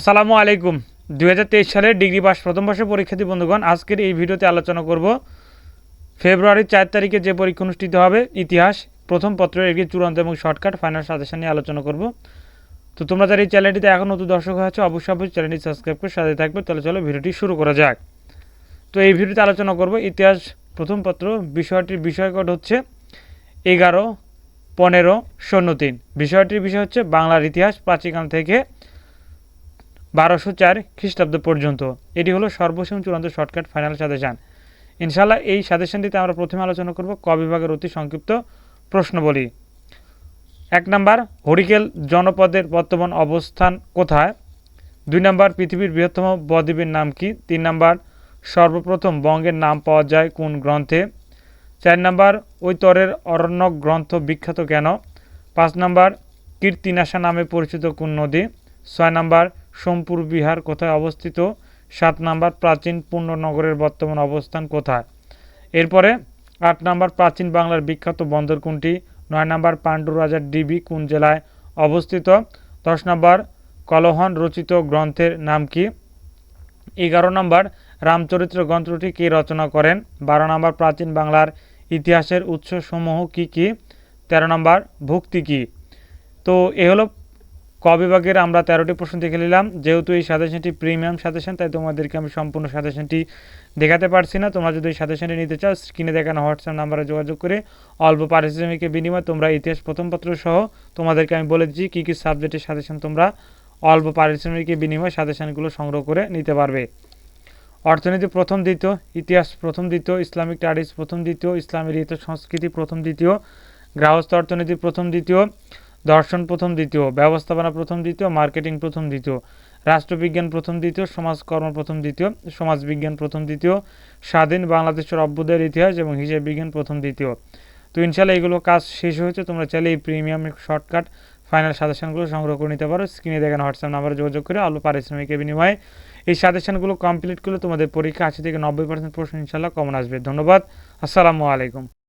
আসসালামু আলাইকুম। দু হাজার তেইশ সালের ডিগ্রি পাস প্রথম বর্ষের পরীক্ষার্থী বন্ধুগণ, আজকের এই ভিডিওতে আলোচনা করব ফেব্রুয়ারির চার তারিখে যে পরীক্ষা অনুষ্ঠিত হবে, ইতিহাস, প্রথম পত্রের একটি চূড়ান্ত এবং শর্টকাট ফাইনাল সাজেশন নিয়ে আলোচনা করব। তো তোমরা যারা এই চ্যানেলটিতে এখন নতুন দর্শক হয়েছে অবশ্যই অবশ্যই চ্যানেলটি সাবস্ক্রাইব করে সাথে থাকবে। তাহলে চলো ভিডিওটি শুরু করা যাক। তো এই ভিডিওতে আলোচনা করব ইতিহাস, প্রথম পত্র, বিষয়টির বিষয়কট হচ্ছে এগারো পনেরো শূন্য তিন। বিষয়টির বিষয় হচ্ছে বাংলার ইতিহাস প্রাচীনকাল থেকে বারোশো চার খ্রিস্টাব্দ পর্যন্ত। এটি হলো সর্বশেষ চূড়ান্ত শর্টকাট ফাইনাল সাজেশান। ইনশাল্লাহ এই সাজেশনটিতে আমরা প্রথমে আলোচনা করব ক বিভাগের অতি সংক্ষিপ্ত প্রশ্নবলী। এক নাম্বার, হরিকেল জনপদের বর্তমান অবস্থান কোথায়? দুই নাম্বার, পৃথিবীর বৃহত্তম বদ্বীপের নাম কি? তিন নাম্বার, সর্বপ্রথম বঙ্গের নাম পাওয়া যায় কোন গ্রন্থে? চার নাম্বার, ঐতরের অরণ্য গ্রন্থ বিখ্যাত কেন? পাঁচ নাম্বার, কীর্তিনাশা নামে পরিচিত কোন নদী? ছয় নাম্বার সোমপুর বিহার কোথায় অবস্থিত? সাত নাম্বার প্রাচীন পূর্ণনগরের বর্তমান অবস্থান কোথায়? এরপরে আট নাম্বার প্রাচীন বাংলার বিখ্যাত বন্দর কোনটি? নয় নাম্বার পাণ্ডু রাজার ডিবি কোন জেলায় অবস্থিত? দশ নাম্বার কলহন রচিত গ্রন্থের নাম কি? এগারো নম্বর রামচরিত্র গ্রন্থটি কে রচনা করেন? বারো নম্বর প্রাচীন বাংলার ইতিহাসের উৎসসমূহ কি কি? তেরো নম্বর ভক্তি কি? তো এ হলো ক বিভাগের আমরা তেরোটি প্রশ্ন দেখে নিলাম। যেহেতু এই সাজেশনটি প্রিমিয়াম সাজেশন, তাই তোমাদেরকে আমি সম্পূর্ণ সাজেশনটি দেখাতে পারছি না। তোমরা যদি এই সাজেশনটি নিতে চাও, স্ক্রিনে দেখানো হোয়াটসঅ্যাপ নাম্বারে যোগাযোগ করে অল্প পারিশ্রমিকের বিনিময়ে তোমরা ইতিহাস প্রথম পত্র সহ তোমাদেরকে আমি বলে দিচ্ছি, কী কী সাবজেক্টের সাজেশন তোমরা অল্প পারিশ্রমিকের বিনিময়ে সাজেশনগুলো সংগ্রহ করে নিতে পারবে। অর্থনীতি প্রথম, দ্বিতীয়, ইতিহাস প্রথম, দ্বিতীয়, ইসলামিক স্টাডিজ প্রথম, দ্বিতীয় ইসলামের ইতিহাস সংস্কৃতি প্রথম, দ্বিতীয়, গৃহস্থ অর্থনীতি প্রথম, দ্বিতীয় দর্শন প্রথম দ্বিতীয়, ব্যবস্থাপনা প্রথম দ্বিতীয়, মার্কেটিং প্রথম দ্বিতীয়, রাষ্ট্রবিজ্ঞান প্রথম দ্বিতীয়, সমাজকর্ম প্রথম দ্বিতীয়, সমাজবিজ্ঞান প্রথম দ্বিতীয়, স্বাধীন বাংলাদেশের অভ্যুদয়ের ইতিহাস এবং হিসাব বিজ্ঞান প্রথম দ্বিতীয়। তো ইনশাল্লাহ এগুলো কাজ শেষ হয়েছে, তোমরা চাইলে এই প্রিমিয়াম শর্টকাট ফাইনাল সাজেশনগুলো সংগ্রহ করে নিতে পারো। স্ক্রিনে দেখেন হোয়াটসঅ্যাপ নাম্বারে যোগাযোগ করে আলো পারিশ্রমিকের বিনিময়ে এই সাজেশনগুলো কমপ্লিট করলে তোমাদের পরীক্ষা আশি থেকে নব্বই পার্সেন্ট প্রশ্ন ইনশাল্লাহ কমন আসবে। ধন্যবাদ। আসসালামু আলাইকুম।